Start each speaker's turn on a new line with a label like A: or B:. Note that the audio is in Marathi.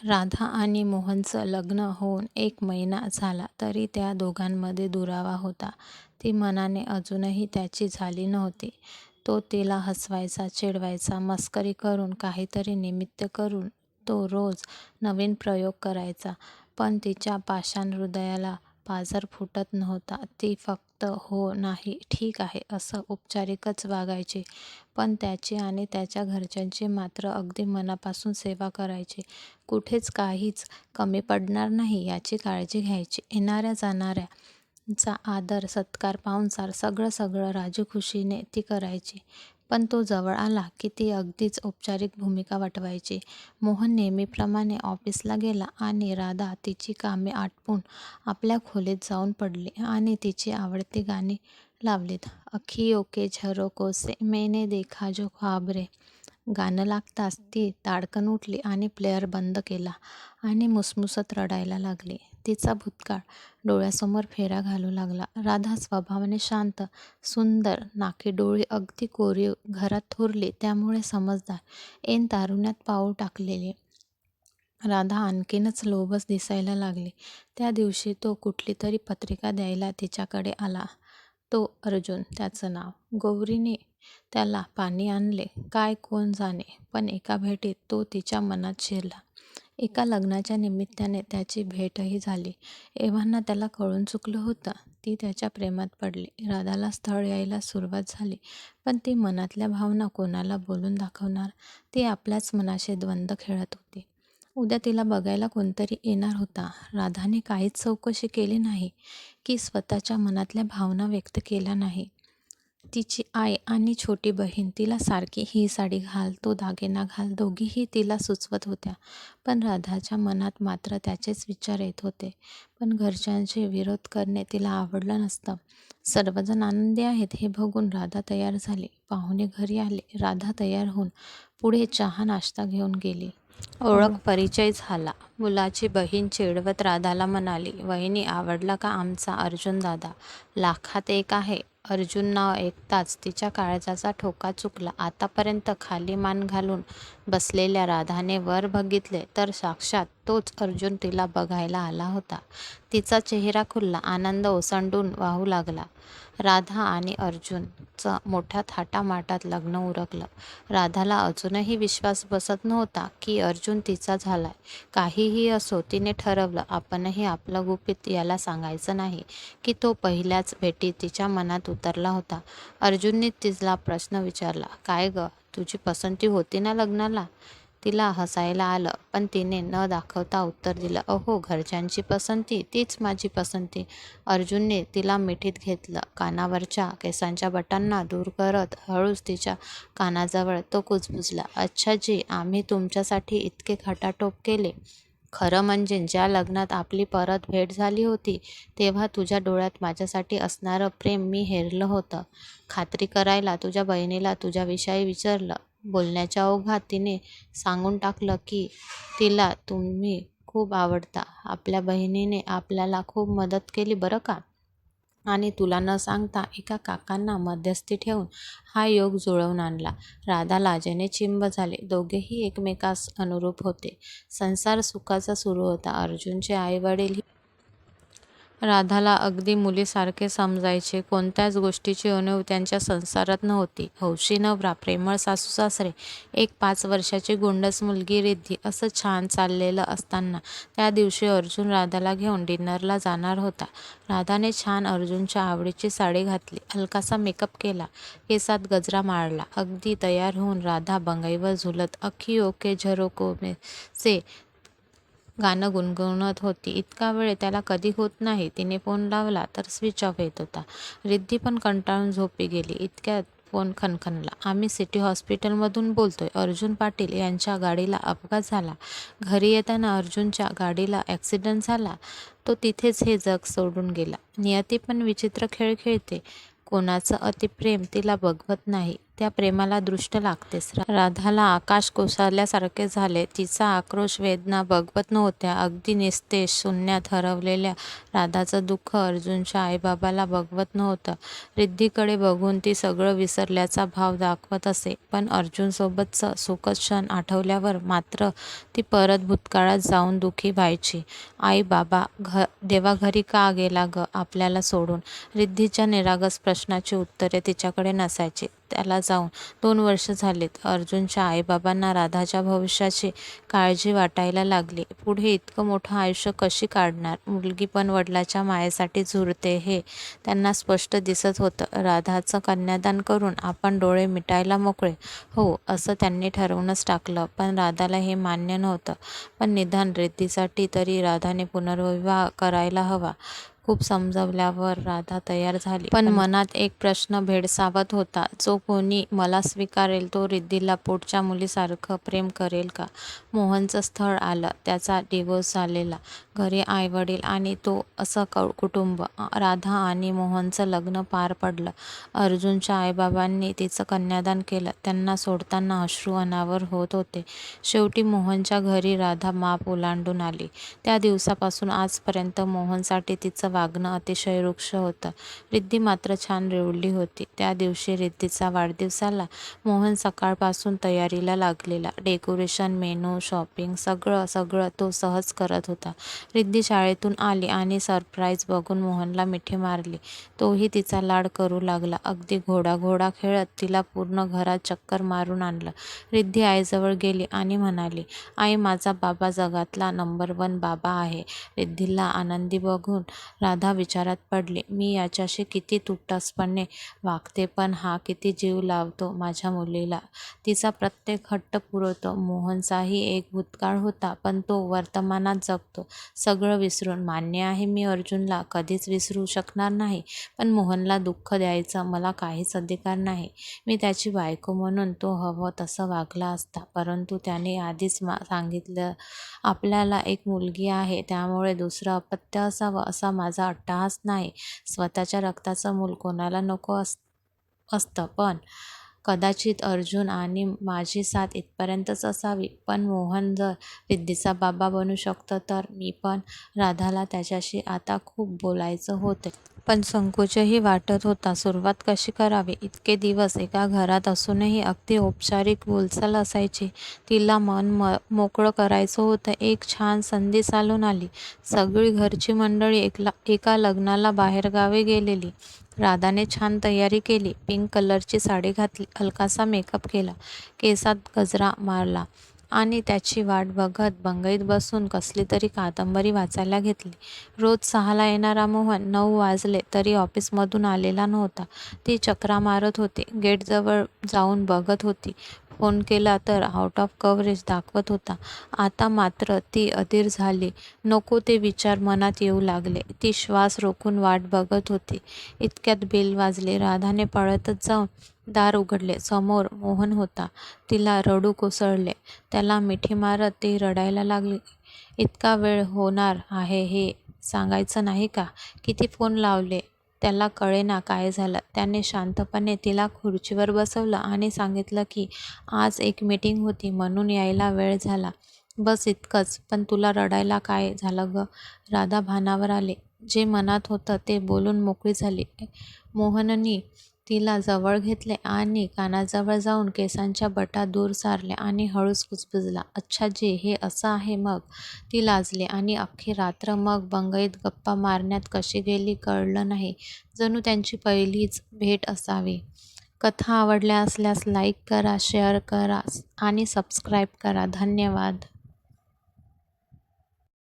A: राधा आणि मोहनचं लग्न होऊन एक महिना झाला तरी त्या दोघांमध्ये दुरावा होता. ती मनाने अजूनही त्याची झाली नव्हती. तो तिला हसवायचा, चिडवायचा. मस्करी करून, काहीतरी निमित्त करून तो रोज नवीन प्रयोग करायचा. पण तिच्या पाषाण हृदयाला बाजार फुटत नव्हता. ती फक्त हो, नाही, ठीक आहे असं औपचारिकच वागायचे पण त्याची आणि त्याच्या घरच्यांची मात्र अगदी मनापासून सेवा करायची. कुठेच काहीच कमी पडणार नाही याची काळजी घ्यायची. येणाऱ्या जाणाऱ्यांचा आदर सत्कार, पाहुणचार सगळं सगळं राजीखुशीने ती करायची. पण तो जवळ आला की ती अगदीच औपचारिक भूमिका वाटवायची मोहन नेहमीप्रमाणे ऑफिसला गेला आणि राधा तिची कामे आटपून आपल्या खोलीत जाऊन पडली आणि तिची आवडती गाणी लावलीत. अखियों के झरोको से मैंने देखा जो ख्वाब रे गाणं लागताच ती ताडकन उठली आणि प्लेअर बंद केला आणि मुसमुसत रडायला लागली. तिचा भूतकाळ डोळ्यासमोर फेरा घालू लागला. राधा स्वभावाने शांत, सुंदर, नाकीडोळी अगदी कोरीव, घरात थोरली त्यामुळे समजदार, ऐन तारुण्यात पाऊल टाकलेली राधा आणखीनच लोभस दिसायला लागली. त्या दिवशी तो कुठलीतरी पत्रिका द्यायला तिच्याकडे आला. तो अर्जुन त्याचं नाव. गौरीने त्याला पाणी आणले काय कोण जाणे, पण एका भेटीत तो तिच्या मनात शिरला. एका लग्नाच्या निमित्ताने त्याची भेटही झाली. एव्हाना त्याला कळून चुकलं होतं. ती त्याच्या प्रेमात पडली. राधाला स्थळ यायला सुरुवात झाली. पण ती मनातल्या भावना कोणाला बोलून दाखवणार? ती आपल्याच मनाशी द्वंद्व खेळत होती. उद्या तिला बघायला कोणतरी येणार होता. राधाने काहीच चौकशी केली नाही की स्वतःच्या मनातल्या भावना व्यक्त केल्या नाही. तिची आई आणि छोटी बहीण तिला सारखी ही साडी घाल, तो दागिना घाल दोघीही तिला सुचवत होत्या. पण राधाच्या मनात मात्र त्याचेच विचार येत होते. पण घरच्यांचे विरोध करणे तिला आवडलं नसतं. सर्वजण आनंदी आहेत हे बघून राधा तयार झाली. पाहुणे घरी आले. राधा तयार होऊन पुढे चहा नाश्ता घेऊन गेली. ओळख परिचय झाला. मुलाची बहीण चिडवत राधाला म्हणाली, वहिनी आवडला का आमचा अर्जुन दादा लाखात एक आहे. अर्जुन नाव ऐकताच तिच्या काळजाचा ठोका चुकला. आतापर्यंत खाली मान घालून बसलेल्या राधाने वर बघितले तर साक्षात तोच अर्जुन तिला बघायला आला होता. तिचा चेहरा खुलला. आनंद ओसंडून वाहू लागला. राधा आणि अर्जुनचं मोठ्या थाटामाटात लग्न उरकलं. राधाला अजूनही विश्वास बसत नव्हता की अर्जुन तिचा झालाय. काहीही असो तिने ठरवलं आपणही आपलं गुपित याला सांगायचं नाही की तो पहिल्याच भेटी तिच्या मनात उतरला होता. अर्जुनने तिला प्रश्न विचारला, काय गं, तुझी पसंती होती ना लग्नाला? तिला हसायला आलं. पण तिने न दाखवता उत्तर दिलं, अहो घरच्यांची पसंती तीच माझी पसंती. अर्जुनने तिला मिठीत घेतलं. कानावरच्या केसांच्या बटांना दूर करत हळूच तिच्या कानाजवळ तो कुजबुजला, अच्छा जी, आम्ही तुमच्यासाठी इतके खटाटोप केले. खरं म्हणजे ज्या लग्नात आपली परत भेट झाली होती तेव्हा तुझ्या डोळ्यात माझ्यासाठी असणारं प्रेम मी हेरलं होतं. खात्री करायला तुझ्या बहिणीला तुझ्याविषयी विचारलं. बोलण्याच्या ओघात तिने सांगून टाकलं की तिला तुम्ही खूप आवडता. आपल्या बहिणीने आपल्याला खूप मदत केली बरं का. आणि तुला न सांगता एका काकांना मध्यस्थी ठेवून हा योग जुळवून आणला. राधा लाजेने चिंब झाले दोघेही एकमेकास अनुरूप होते. संसार सुखाचा सुरू होता. अर्जुनचे आईवडीलही राधाला अगदी मुलीसारखे समजायचे. कोणत्याच गोष्टीची उणीव त्यांच्या संसारात नव्हती. हौशी नवरा, प्रेमळ सासूसासरे, एक पाच वर्षाची गोंडस मुलगी रिद्धी असं छान चाललेलं असताना त्या दिवशी अर्जुन राधाला घेऊन डिनरला जाणार होता. राधाने छान अर्जुनच्या आवडीची साडी घातली. हलकासा मेकअप केला. केसात गजरा माळला. अगदी तयार होऊन राधा बंगईवर झुलत अखियों के झरोखों से गाणं गुणगुणत होती. इतका वेळ त्याला कधी होत नाही. तिने फोन लावला तर स्विच ऑफ येत होता. रिद्धी पण कंटाळून झोपी गेली. इतक्यात फोन खणखणला. आम्ही सिटी हॉस्पिटलमधून बोलतोय. अर्जुन पाटील यांच्या गाडीला अपघात झाला. घरी येताना अर्जुनच्या गाडीला ॲक्सिडेंट झाला. तो तिथेच हे जग सोडून गेला. नियती पण विचित्र खेळ खेळते. कोणाचं अतिप्रेम तिला बघवत नाही. त्या प्रेमाला दृष्ट लागतेस. राधाला आकाश कोसळल्यासारखे झाले. तिचा आक्रोश वेदना बघवत नव्हत्या. अगदी निस्तेज शून्यात हरवलेल्या राधाचं दुःख अर्जुनच्या आईबाबाला बघवत नव्हतं. रिद्धीकडे बघून ती सगळं विसरल्याचा भाव दाखवत असे. पण अर्जुनसोबतचं सुखद क्षण आठवल्यावर मात्र ती परत भूतकाळात जाऊन दुःखी व्हायची. आई बाबा घ देवाघरी का गेला ग आपल्याला सोडून? रिद्धीच्या निरागस प्रश्नाची उत्तरे तिच्याकडे नसायची. त्याला जाऊन दोन वर्ष झालेत. अर्जुनच्या आईबाबांना राधाच्या भविष्याची काळजी वाटायला लागली. पुढे इतकं मोठं आयुष्य कशी काढणार? मुलगी पण वडिलाच्या मायेसाठी झुरते हे त्यांना स्पष्ट दिसत होतं. राधाचं कन्यादान करून आपण डोळे मिटायला मोकळे. हो असं त्यांनी ठरवूनच टाकलं. पण राधाला हे मान्य नव्हतं. पण निदान रिद्धीसाठी तरी राधाने पुनर्विवाह करायला हवा. खूप समजावल्यावर राधा तयार झाली. पण मनात एक प्रश्न भेडसावत होता जो कोणी मला स्वीकारेल तो रिद्धीला पोटच्या मुलीसारखं प्रेम करेल का? मोहनचं स्थळ आलं त्याचा डिवोर्स झालेला घरी आईवडील आणि तो असं क कुटुंब राधा आणि मोहनचं लग्न पार पडलं. अर्जुनच्या आईबाबांनी तिचं कन्यादान केलं त्यांना सोडताना अश्रू अनावर होत होते. शेवटी मोहनच्या घरी राधा माप ओलांडून आली. त्या दिवसापासून आजपर्यंत मोहनसाठी तिचं वागणं अतिशय रुक्ष होतं. रिद्धी मात्र छान रेवडली होती. त्या दिवशी रिद्धीचा वाढदिवसाला मोहन सकाळपासून तयारीला लागलेला. डेकोरेशन मेनू शॉपिंग सगळं सगळं तो सहज करत होता. रिद्धी शाळेतून आली आणि सरप्राईज बघून मोहनला मिठी मारली. तोही तिचा लाड करू लागला. अगदी घोडा घोडा खेळत तिला पूर्ण घरात चक्कर मारून आणलं. रिद्धी आईजवळ गेली आणि म्हणाली आई माझा बाबा जगातला नंबर वन बाबा आहे. रिद्धीला आनंदी बघून राधा विचारात पडली. मी याच्याशी किती तुटसपणे वागते पण हा किती जीव लावतो माझ्या मुलीला. तिचा प्रत्येक हट्ट पुरवतो. मोहनचाही एक भूतकाळ होता पण तो वर्तमानात जगतो. सगळं विसरून मान्य आहे मी अर्जुनला. कधीच विसरू शकणार नाही. पण मोहनला दुःख द्यायचं मला काहीच अधिकार नाही. मी त्याची बायको म्हणून तो हवं तसं वागला असता. परंतु त्याने आधीच मा सांगितलं आपल्याला एक मुलगी आहे. त्यामुळे दुसरं अपत्य असावं असा माझा माझा अट्टहास नाही. स्वतःच्या रक्ताचं मूल कोणाला नको अस असतं. पण कदाचित अर्जुन आणि माझी साथ इथपर्यंतच असावी. पण मोहन जर रिद्धीचा बाबा बनू शकतो तर मी पण राधाला त्याच्याशी आता खूप बोलायचं होते. पण संकोचही वाटत होता. सुरुवात कशी करावी? इतके दिवस एका घरात असूनही अगदी औपचारिक बोलचाल असायची. तिला मन म मोकळं करायचं होतं. एक छान संधी चालून आली. सगळी घरची मंडळी एकला एका लग्नाला बाहेरगावी गेलेली. राधाने छान तयारी केली. पिंक कलरची साडी घातली. हलकासा मेकअप केला. केसात गजरा मारला. आणि त्याची वाट बघत बंगईत बसून कसली तरी कादंबरी वाचायला घेतली. रोज सहाला येणारा मोहन नऊ वाजले तरी ऑफिसमधून आलेला नव्हता. ती चक्रा मारत होती. गेटजवळ जाऊन बघत होती. फोन केला तर आउट ऑफ कव्हरेज दाखवत होता. आता मात्र ती अधीर झाली. नको ते विचार मनात येऊ लागले. ती श्वास रोखून वाट बघत होती. इतक्यात बेल वाजले. राधाने पळतच जाऊन दार उघडले. समोर मोहन होता. तिला रडू कोसळले. त्याला मिठी मारत ती रडायला लागली. इतका वेळ होणार आहे हे सांगायचं नाही का? किती फोन लावले? त्याला कळेना काय झालं. त्याने शांतपणे तिला खुर्चीवर बसवलं आणि सांगितलं की आज एक मीटिंग होती म्हणून यायला वेळ झाला. बस इतकंच. पण तुला रडायला काय झालं ग? राधा भानावर आले. जे मनात होतं ते बोलून मोकळी झाली. मोहननी तिला जवळ घेतले आणि कानाजवळ जाऊन केसांच्या बटा दूर सारल्या आणि हळूच कुजबुजला अच्छा जे हे असं आहे मग? ती लाजली आणि अख्खी रात्र मग बंगईत गप्पा मारण्यात कशी गेली कळलं नाही. जणू त्यांची पहिलीच भेट असावी. कथा आवडल्या असल्यास लाईक करा शेअर करा आणि सबस्क्राईब करा. धन्यवाद.